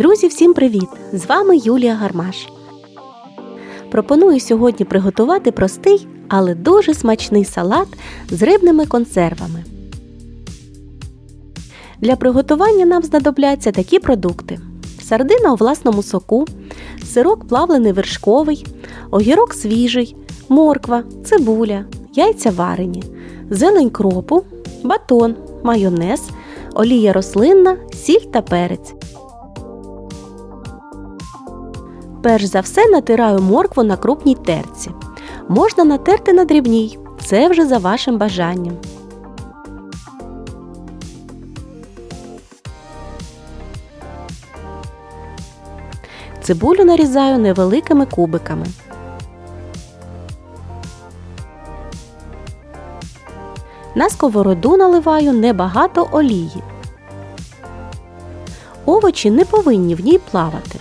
Друзі, всім привіт! З вами Юлія Гармаш. Пропоную сьогодні приготувати простий, але дуже смачний салат з рибними консервами. Для приготування нам знадобляться такі продукти: сардина у власному соку, сирок плавлений вершковий, огірок свіжий, морква, цибуля, яйця варені, зелень кропу, батон, майонез, олія рослинна, сіль та перець. Перш за все натираю моркву на крупній терці. Можна натерти на дрібній. Це вже за вашим бажанням. Цибулю нарізаю невеликими кубиками. На сковороду наливаю небагато олії. Овочі не повинні в ній плавати.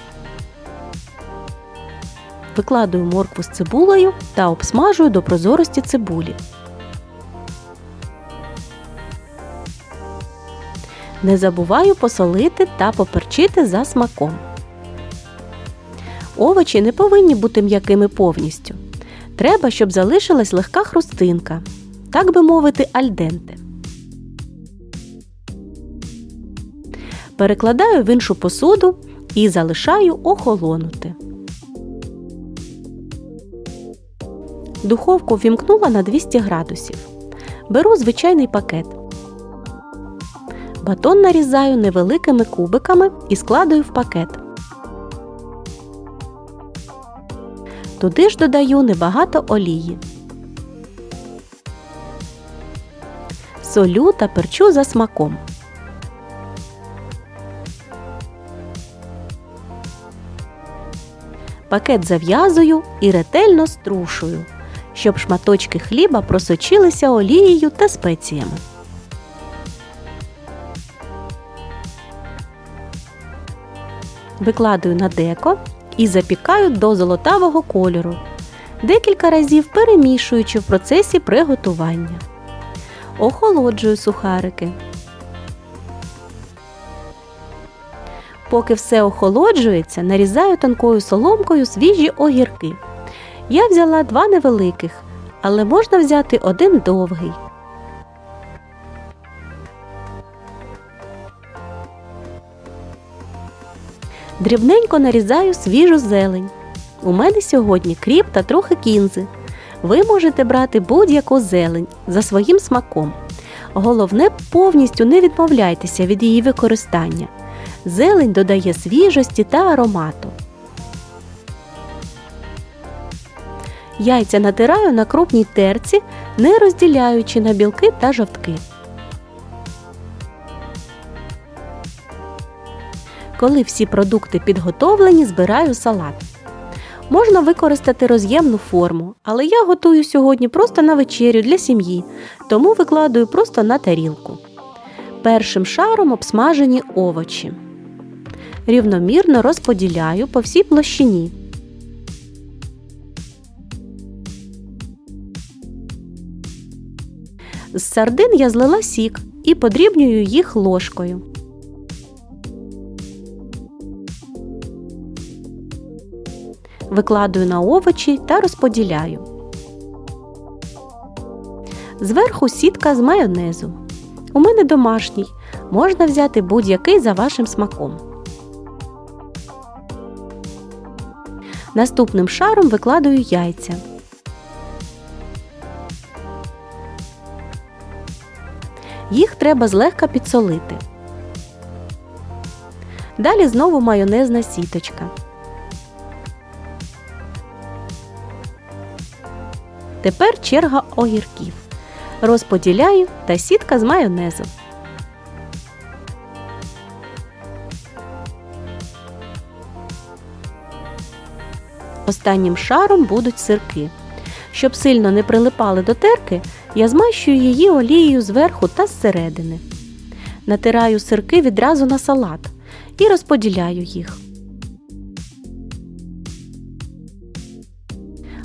Викладую моркву з цибулею та обсмажую до прозорості цибулі. Не забуваю посолити та поперчити за смаком. Овочі не повинні бути м'якими повністю. Треба, щоб залишилась легка хрустинка, так би мовити, альденте. Перекладаю в іншу посуду і залишаю охолонути. Духовку вімкнула на 200 градусів. Беру звичайний пакет. Батон нарізаю невеликими кубиками і складаю в пакет. Туди ж додаю небагато олії. Солю та перчу за смаком. Пакет зав'язую і ретельно струшую, щоб шматочки хліба просочилися олією та спеціями. Викладаю на деко і запікаю до золотавого кольору, декілька разів перемішуючи в процесі приготування. Охолоджую сухарики. Поки все охолоджується, нарізаю тонкою соломкою свіжі огірки. Я взяла два невеликих, але можна взяти один довгий. Дрібненько нарізаю свіжу зелень. У мене сьогодні кріп та трохи кінзи. Ви можете брати будь-яку зелень за своїм смаком. Головне, повністю не відмовляйтеся від її використання. Зелень додає свіжості та аромату. Яйця натираю на крупній терці, не розділяючи на білки та жовтки. Коли всі продукти підготовлені, збираю салат. Можна використати роз'ємну форму, але я готую сьогодні просто на вечерю для сім'ї, тому викладаю просто на тарілку. Першим шаром обсмажені овочі. Рівномірно розподіляю по всій площині. З сардин я злила сік і подрібнюю їх ложкою. Викладую на овочі та розподіляю. Зверху сітка з майонезу. У мене домашній. Можна взяти будь-який за вашим смаком. Наступним шаром викладаю яйця. Їх треба злегка підсолити. Далі знову майонезна сіточка. Тепер черга огірків. Розподіляю та сітка з майонезу. Останнім шаром будуть сирки. Щоб сильно не прилипали до терки, я змащую її олією зверху та зсередини. Натираю сирки відразу на салат і розподіляю їх.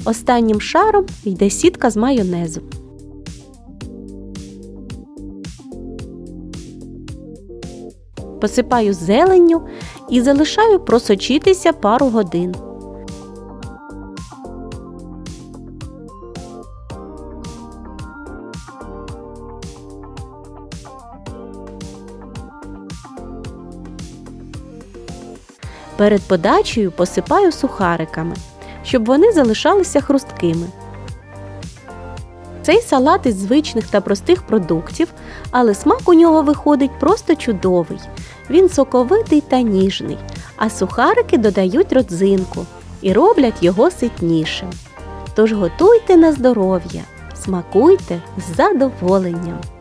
Останнім шаром йде сітка з майонезу. посипаю зеленню і залишаю просочитися пару годин. Перед подачею посипаю сухариками, щоб вони залишалися хрусткими. Цей салат із звичних та простих продуктів, але смак у нього виходить просто чудовий. Він соковитий та ніжний, а сухарики додають родзинку і роблять його ситнішим. Тож готуйте на здоров'я, смакуйте з задоволенням.